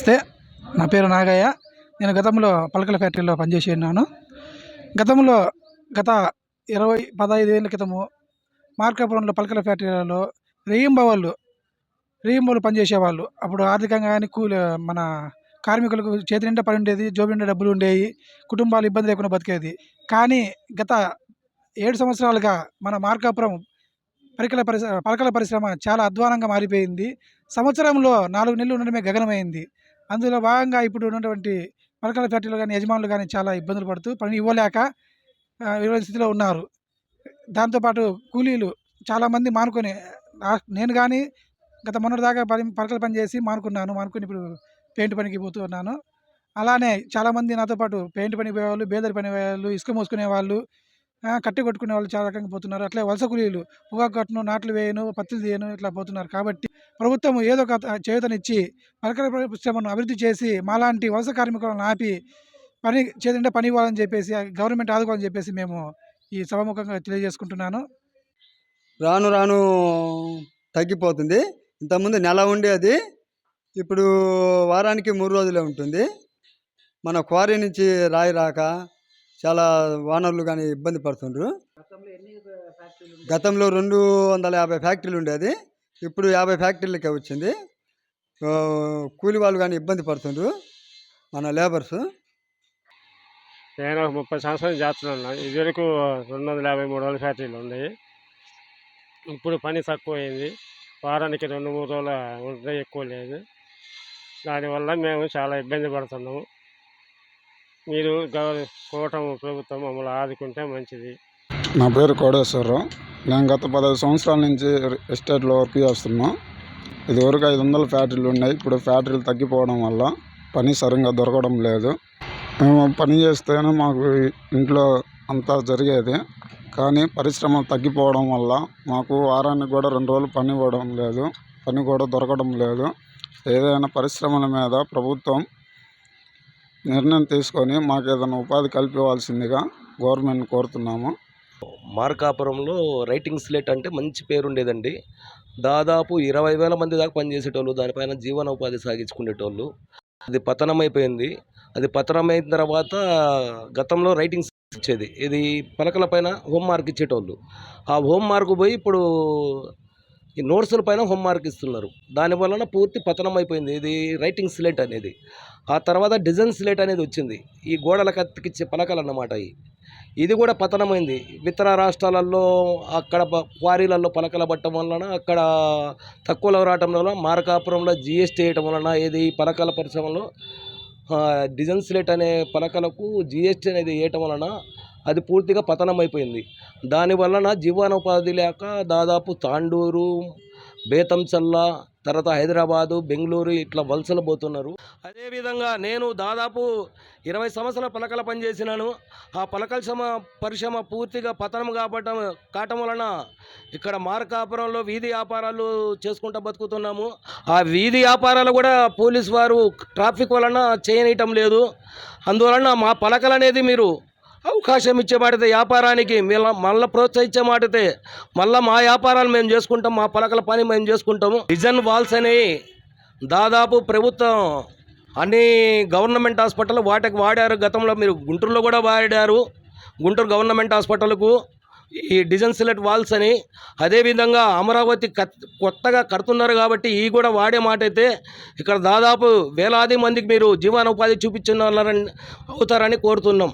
నమస్తే. నా పేరు నాగయ్య. నేను గతంలో పలకల ఫ్యాక్టరీలో పనిచేసి ఉన్నాను. గతంలో గత ఇరవై పదహైదు ఏళ్ళ క్రితము మార్కాపురంలో పలకల ఫ్యాక్టరీలలో రేయింబవళ్ళు రేయింబోలు పనిచేసేవాళ్ళు. అప్పుడు ఆర్థికంగా కానీ కూలి మన కార్మికులకు చేతి నిండా పని ఉండేది జోబు నిండా డబ్బులు ఉండేవి కుటుంబాలు ఇబ్బంది లేకుండా బతికేది. కానీ గత ఏడు సంవత్సరాలుగా మన మార్కాపురం పరికల పరిశ్రమ పలకల పరిశ్రమ చాలా అధ్వానంగా మారిపోయింది. సంవత్సరంలో నాలుగు నెలలు ఉండడమే గగనమైంది. అందులో భాగంగా ఇప్పుడు ఉన్నటువంటి మరకల ఫ్యాక్టరీలు కానీ యజమానులు కానీ చాలా ఇబ్బందులు పడుతూ పని ఇవ్వలేక ఆ, స్థితిలో ఉన్నారు. దాంతోపాటు కూలీలు చాలామంది మానుకొని నేను కానీ గత మొన్నటి దాకా పని పరకల పని చేసి మానుకున్నాను. మానుకుని ఇప్పుడు పెయింట్ పనికి పోతూ ఉన్నాను. అలానే చాలామంది నాతో పాటు పెయింట్ పనికి పోయేవాళ్ళు బేదరి పని పోయేవాళ్ళు ఇసుక మోసుకునే వాళ్ళు కట్టె కొట్టుకునే వాళ్ళు చాలా రకంగా పోతున్నారు. అట్లే వలస కూలీలు పొగాకు కట్టును నాట్లు వేయను పత్తులు తీయను ఇట్లా పోతున్నారు. కాబట్టి ప్రభుత్వం ఏదో ఒక చేతనిచ్చి పలకల పరిశ్రమను అభివృద్ధి చేసి మాలాంటి వలస కార్మికులను ఆపి పని చేతుంటే పని ఇవ్వాలని చెప్పేసి గవర్నమెంట్ ఆదుకోవాలని చెప్పేసి మేము ఈ సభాముఖంగా తెలియజేసుకుంటున్నాను. రాను రాను తగ్గిపోతుంది. ఇంతకుముందు నెల ఉండేది. ఇప్పుడు వారానికి మూడు రోజులే ఉంటుంది. మన క్వారీ నుంచి రాయి రాక చాలా వానర్లు కానీ ఇబ్బంది పడుతుండ్రు. గతంలో రెండు వందల యాభై ఫ్యాక్టరీలు ఉండేది ఇప్పుడు యాభై ఫ్యాక్టరీలకే వచ్చింది. కూలి వాళ్ళు కానీ ఇబ్బంది పడుతుండ్రు. మన లేబర్స్. నేను ఒక ముప్పై సంవత్సరాలు చేస్తున్నాను ఇదివరకు రెండు వందల యాభై మూడు వందల ఫ్యాక్టరీలు ఉన్నాయి ఇప్పుడు పని తక్కువ అయింది వారానికి రెండు మూడు రోజుల ఉంటే ఎక్కువ లేదు. దానివల్ల మేము చాలా ఇబ్బంది పడుతున్నాము. మీరు గవ కూటమి ప్రభుత్వం మమ్మల్ని ఆదుకుంటే మంచిది. నా పేరు కోడేశ్వరరావు. నేను గత పదహైదు సంవత్సరాల నుంచి ఎస్టేట్లో వర్క్ చేస్తున్నా. ఇదివరకు ఐదు వందల ఫ్యాక్టరీలు ఉన్నాయి. ఇప్పుడు ఫ్యాక్టరీలు తగ్గిపోవడం వల్ల పని సరిగ్గా దొరకడం లేదు. మేము పని చేస్తేనే మాకు ఇంట్లో అంతా జరిగేది. కానీ పరిశ్రమ తగ్గిపోవడం వల్ల మాకు వారానికి కూడా రెండు రోజులు పని ఇవ్వడం లేదు. పని కూడా దొరకడం లేదు. ఏదైనా పరిశ్రమల మీద ప్రభుత్వం నిర్ణయం తీసుకొని మాకు ఏదైనా ఉపాధి కల్పించవలసిందిగా గవర్నమెంట్ కోరుతున్నాము. మార్కాపురంలో రైటింగ్ స్లేట్ అంటే మంచి పేరు ఉండేదండి దాదాపు ఇరవై వేల మంది దాకా పనిచేసేటోళ్ళు దానిపైన జీవనోపాధి సాగించుకునేటోళ్ళు. అది పతనమైపోయింది. అది పతనమైన తర్వాత గతంలో రైటింగ్ ఇచ్చేది. ఇది పలకల పైన హోమ్ మార్క్ ఇచ్చేటోళ్ళు. ఆ హోంమార్క్ పోయి ఇప్పుడు ఈ నోట్సుల పైన హోంవర్క్ ఇస్తున్నారు. దాని వలన పూర్తి పతనం అయిపోయింది. ఇది రైటింగ్ స్లేట్ అనేది. ఆ తర్వాత డిజైన్ స్లేట్ అనేది వచ్చింది. ఈ గోడలకు అతికిచ్చే పలకలు అన్నమాట ఇవి ఇది కూడా పతనమైంది. ఇతర రాష్ట్రాలలో అక్కడ క్వారీలలో పలకలు పట్టడం వలన అక్కడ తక్కువలో రావటం వలన మార్కాపురంలో జిఎస్టీ వేయటం వలన ఇది పలకల పరిశ్రమలో డిజైన్ స్లేట్ అనే పలకలకు జిఎస్టీ అనేది వేయటం వలన అది పూర్తిగా పతనం అయిపోయింది దాని వలన జీవనోపాధి లేక దాదాపు తాండూరు బేతంచల్ల తర్వాత హైదరాబాదు బెంగళూరు ఇట్లా వలసలు పోతున్నారు. అదేవిధంగా నేను దాదాపు ఇరవై సంవత్సరాల పలకల పనిచేసినాను. ఆ పలకల సమ పరిశ్రమ పూర్తిగా పతనం కాబట్టం కావటం వలన ఇక్కడ మార్కాపురంలో వీధి వ్యాపారాలు చేసుకుంటూ బతుకుతున్నాము. ఆ వీధి వ్యాపారాలు కూడా పోలీస్ వారు ట్రాఫిక్ వలన చేయనీయటం లేదు. అందువలన మా పలకలు అనేది మీరు అవకాశం ఇచ్చే మాటితే వ్యాపారానికి మళ్ళీ మళ్ళీ ప్రోత్సహించే మాటతే మళ్ళీ మా వ్యాపారాలు మేము చేసుకుంటాం మా పలకల పని మేము చేసుకుంటాము. డిజైన్ వాల్స్ అనేవి దాదాపు ప్రభుత్వం అన్ని గవర్నమెంట్ హాస్పిటల్ వాటికి వాడారు. గతంలో మీరు గుంటూరులో కూడా వాడారు. గుంటూరు గవర్నమెంట్ హాస్పిటల్కు ఈ డిజైన్ సెలెక్ట్ వాల్స్ అని అదేవిధంగా అమరావతి కత్ కొత్తగా కడుతున్నారు కాబట్టి ఈ కూడా వాడే మాట అయితే ఇక్కడ దాదాపు వేలాది మందికి మీరు జీవనోపాధి చూపించిన అవుతారని కోరుతున్నాం.